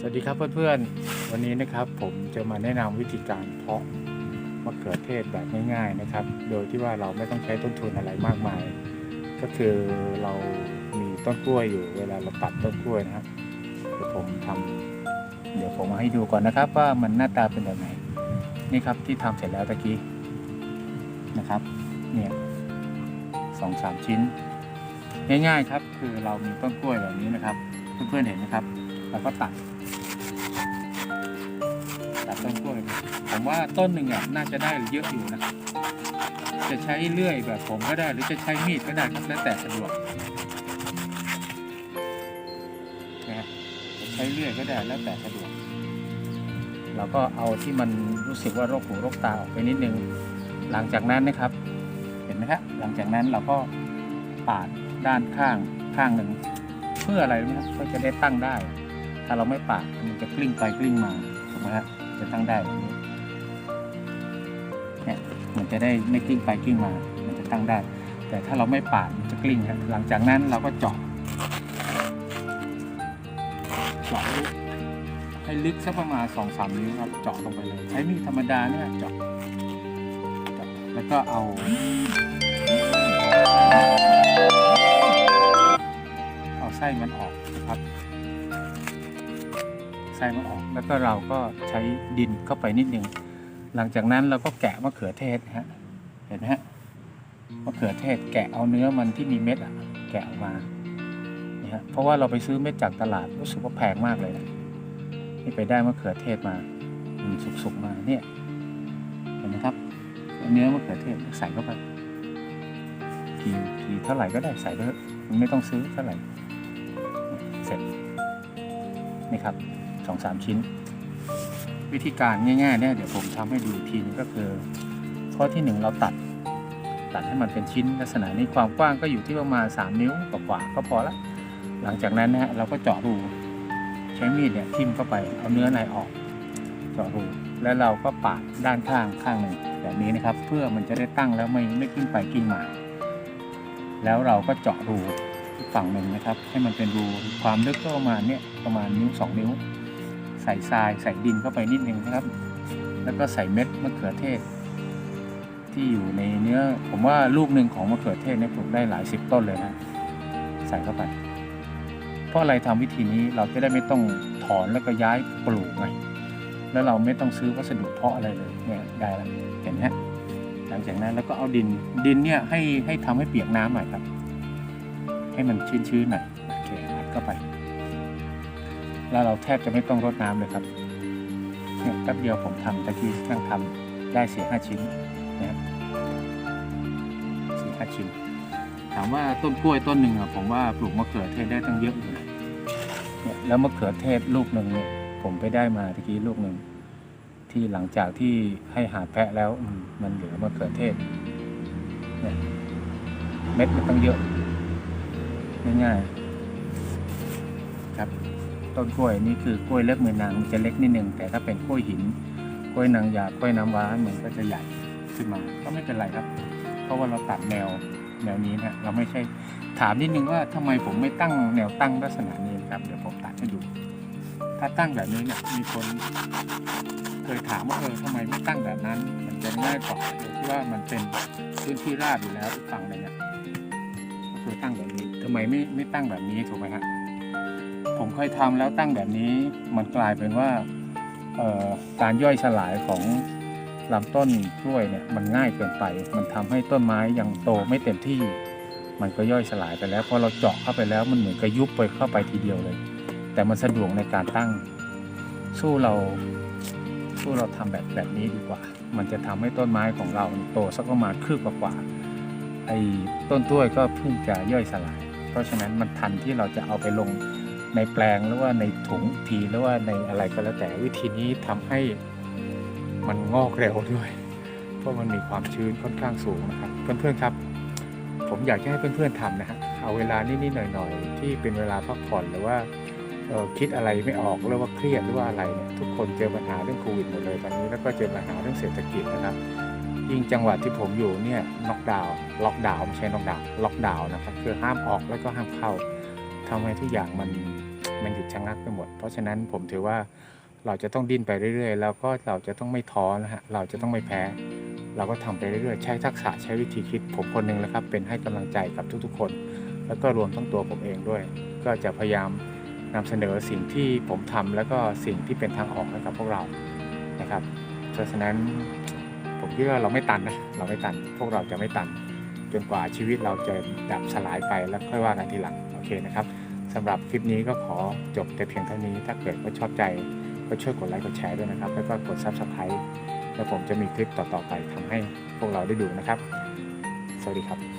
สวัสดีครับเพื่อนๆ วันนี้นะครับผมจะมาแนะนำวิธีการเพาะมะเขือเทศแบบง่ายๆนะครับ โดยที่ว่าเราไม่ต้องใช้ต้นทุนอะไรมากมาย ก็คือเรามีต้นกล้วยอยู่เวลาเราตัดต้นกล้วยนะครับเดี๋ยวผมทำเดี๋ยวผมมาให้ดูก่อนนะครับ ว่ามันหน้าตาเป็นแบบไหนนี่ครับที่ทำเสร็จแล้วตะกี้นะครับเนี่ยสองสามชิ้น ง่ายๆครับ คือเรามีต้นกล้วยแบบนี้นะครับ เพื่อนๆเห็นไหมครับเราก็ตัด ตัดต้นกล้วยผมว่าต้นหนึ่งอะน่าจะได้เยอะอยู่นะ จะใช้เลื่อยแบบผมก็ได้หรือจะใช้มีดก็ได้ครับแล้วแต่สะดวกนะจะใช้เลื่อยก็ได้แล้วแต่สะดวกเราก็เอาที่มันรู้สึกว่าโรกหูโรกตาออกไปนิดนึง หลังจากนั้นนะครับ เห็นไหมครับหลังจากนั้นเราก็ปาดด้านข้างข้างหนึ่งเพื่ออะไรรู้ไหมครับก็จะได้ตั้งได้ ถ้าเราไม่ปาดมันจะกลิ้งไปกลิ้งมาถูกไหมครับ จะตั้งได้แบบนี้เนี่ยมันจะได้ไม่กลิ้งไปกลิ้งมา มันจะตั้งได้ แต่ถ้าเราไม่ปาดมันจะกลิ้งครับหลังจากนั้นเราก็เจาะเจาะให้ลึกสักประมาณสองสามนิ้วครับเจาะลงไปเลย ใช้มีดธรรมดาเนี่ยเจาะเจาะแล้วก็เอาเอาไส้มันออกนะครับ ไส้มันออก แล้วก็เราก็ใช้ดินเข้าไปนิดนึง หลังจากนั้นเราก็แกะมะเขือเทศนะฮะเห็นไหมฮะมะเขือเทศแกะเอาเนื้อมันที่มีเม็ดอะแกะออกมานี่ฮะเพราะว่าเราไปซื้อเม็ดจากตลาดรู้สึกว่าแพงมากเลยนะนี่ไปได้มะเขือเทศมาอืมสุกๆมาเนี่ยเห็นไหมครับ เนื้อมะเขือเทศใส่เข้าไปกี่กี่เท่าไหร่ก็ได้ใส่เถอะมันไม่ต้องซื้อเท่าไหร่เสร็จนี่ครับ สองสามชิ้น วิธีการง่ายๆเนี่ยเดี๋ยวผมทำให้ดูทีนึงก็คือ ข้อที่หนึ่งเราตัด ตัดให้มันเป็นชิ้นลักษณะนี้ความกว้างก็อยู่ที่ประมาณ 3 นิ้วกว่าๆก็พอละหลังจากนั้นนะฮะเราก็เจาะรูใช้มีดเนี่ยทิ่มเข้าไปเอาเนื้อในออกเจาะรูแล้วเราก็ปาดด้านข้างข้างหนึ่งแบบนี้นะครับ เพื่อมันจะได้ตั้งแล้วไม่ไม่กิ้งไปกิ้งมาแล้วเราก็เจาะรูฝั่งหนึ่งนะครับ ให้มันเป็นรูความลึกก็ประมาณเนี้ยประมาณนิ้วสองนิ้ว ใส่ทรายใส่ดินเข้าไปนิดนึงนะครับ แล้วก็ใส่เม็ดมะเขือเทศ ที่อยู่ในเนื้อ ผมว่าลูกหนึ่งของมะเขือเทศเนี่ยปลูกได้หลายสิบต้นเลยนะใส่เข้าไป เพราะอะไรทำวิธีนี้เราจะได้ไม่ต้องถอนแล้วก็ย้ายปลูกไงแล้วเราไม่ต้องซื้อวัสดุเพาะอะไรเลยเนี่ยได้แล้วเห็นไหมหลังจากนั้นแล้วก็เอาดินดินเนี่ยให้ให้ทำให้เปียกน้ำหน่อยครับ ให้มันชื้นๆหน่อยโอเคอัดเข้าไป แล้วเราแทบจะไม่ต้องรดน้ำเลยครับเนี่ยแป๊บเดียวผมทำตะกี้นั่งทำได้สี่ห้าชิ้นนะครับสี่ห้าชิ้น ถามว่าต้นกล้วยต้นหนึ่งอะผมว่าปลูกมะเขือเทศได้ตั้งเยอะอยู่นะเนี่ยแล้วมะเขือเทศลูกหนึ่งเนี่ยผมไปได้มาตะกี้ลูกหนึ่งที่หลังจากที่ให้หาแพะแล้วมมันเหลือมะเขือเทศเนี่ยเม็ดมันต้องเยอะง่ายๆครับ ต้นกล้วยนี่คือกล้วยเล็บมือนางมันจะเล็กนิดนึงแต่ถ้าเป็นกล้วยหินกล้วยนางยากล้วยน้ำว้ามันก็จะใหญ่ขึ้นมาก็ไม่เป็นไรครับ เพราะว่าเราตัดแนวแนวนี้นะเราไม่ใช่ถามนิดนึงว่าทำไมผมไม่ตั้งแนวตั้งลักษณะนี้ครับเดี๋ยวผมตัดให้ดู ถ้าตั้งแบบนี้เนี่ยมีคนเคยถามว่าเออทำไมไม่ตั้งแบบนั้น มันจะง่ายกว่าโดยที่ว่ามันเป็นพื้นที่ราบอยู่แล้วฝั่งหนึ่งอะก็คือตั้งแบบนี้ทำไมไม่ไม่ตั้งแบบนี้ถูกไหมฮะ ผมเคยทำแล้วตั้งแบบนี้มันกลายเป็นว่าการย่อยสลายของลำต้นกล้วยเนี่ยมันง่ายเกินไป มันทำให้ต้นไม้ยังโตไม่เต็มที่ มันก็ย่อยสลายไปแล้วพอเราเจาะเข้าไปแล้วมันเหมือนกับยุบไปเข้าไปทีเดียวเลย แต่มันสะดวกในการตั้งสู้เราสู้เราทำแบบแบบนี้ดีกว่า มันจะทำให้ต้นไม้ของเราโตสักประมาณคืบกว่าไอ้ต้นกล้วยก็เพิ่งจะย่อยสลาย เพราะฉะนั้นมันทันที่เราจะเอาไปลง ในแปลงหรือว่าในถุงทีหรือว่าในอะไรก็แล้วแต่วิธีนี้ทำให้มันงอกเร็วด้วย เพราะมันมีความชื้นค่อนข้างสูงนะครับ เพื่อนๆครับ ผมอยากจะให้เพื่อนๆทำนะฮะเอาเวลานิดๆหน่อยๆ ที่เป็นเวลาพักผ่อนหรือว่าคิดอะไรไม่ออกหรือว่าเครียดหรือว่าอะไรเนี่ยทุกคนเจอปัญหาเรื่องโควิดหมดเลยตอนนี้แล้วก็เจอปัญหาเรื่องเศรษฐกิจนะครับ ยิ่งจังหวัดที่ผมอยู่เนี่ยล็อกดาวน์ล็อกดาวน์ไม่ใช่ล็อกดาวน์ล็อกดาวน์นะครับคือห้ามออกแล้วก็ห้ามเข้า ทำให้ทุกอย่างมันมันหยุดชะงักไปหมด เพราะฉะนั้นผมถือว่าเราจะต้องดิ้นไปเรื่อยๆ แล้วก็เราจะต้องไม่ท้อนะฮะเราจะต้องไม่แพ้ เราก็ทำไปเรื่อยๆ ใช้ทักษะใช้วิธีคิดผมคนหนึ่งนะครับ เป็นให้กำลังใจกับทุกๆคน แล้วก็รวมทั้งตัวผมเองด้วย ก็จะพยายามนำเสนอสิ่งที่ผมทำแล้วก็สิ่งที่เป็นทางออกให้กับพวกเรานะครับ เพราะฉะนั้นผมคิดว่าเราไม่ตันนะเราไม่ตัน พวกเราจะไม่ตัน จนกว่าชีวิตเราจะดับสลายไปแล้วค่อยว่ากันทีหลัง เคนะครับสำหรับคลิปนี้ก็ขอจบแต่เพียงเท่านี้ ถ้าเกิดว่าชอบใจก็ช่วยกดไลค์กดแชร์ด้วยนะครับ แล้วก็กด Subscribe แล้วผมจะมีคลิปต่อๆไปทำให้พวกเราได้ดูนะครับ สวัสดีครับ